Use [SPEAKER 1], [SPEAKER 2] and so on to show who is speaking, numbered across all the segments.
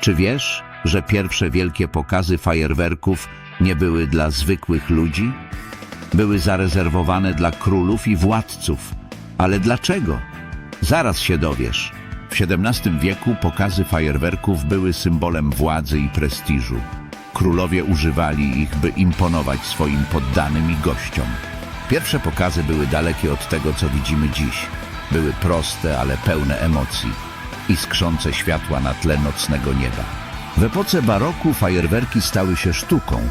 [SPEAKER 1] Czy wiesz, że pierwsze wielkie pokazy fajerwerków nie były dla zwykłych ludzi? Były zarezerwowane dla królów i władców. Ale dlaczego? Zaraz się dowiesz. W XVII wieku pokazy fajerwerków były symbolem władzy i prestiżu. Królowie używali ich, by imponować swoim poddanym i gościom. Pierwsze pokazy były dalekie od tego, co widzimy dziś. Były proste, ale pełne emocji, iskrzące światła na tle nocnego nieba. W epoce baroku fajerwerki stały się sztuką.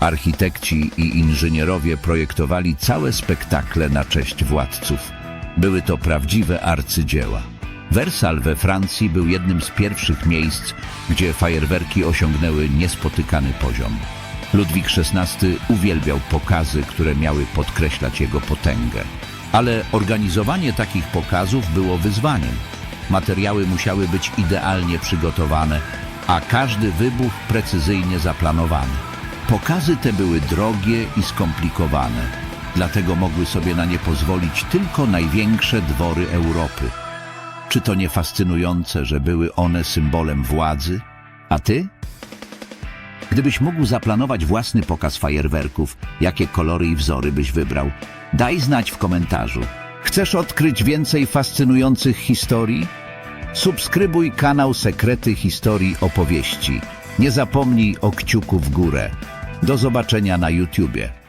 [SPEAKER 1] Architekci i inżynierowie projektowali całe spektakle na cześć władców. Były to prawdziwe arcydzieła. Wersal we Francji był jednym z pierwszych miejsc, gdzie fajerwerki osiągnęły niespotykany poziom. Ludwik XVI uwielbiał pokazy, które miały podkreślać jego potęgę. Ale organizowanie takich pokazów było wyzwaniem. Materiały musiały być idealnie przygotowane, a każdy wybuch precyzyjnie zaplanowany. Pokazy te były drogie i skomplikowane, dlatego mogły sobie na nie pozwolić tylko największe dwory Europy. Czy to nie fascynujące, że były one symbolem władzy? A ty? Gdybyś mógł zaplanować własny pokaz fajerwerków, jakie kolory i wzory byś wybrał? Daj znać w komentarzu. Chcesz odkryć więcej fascynujących historii? Subskrybuj kanał Sekrety Historii Opowieści. Nie zapomnij o kciuku w górę. Do zobaczenia na YouTubie.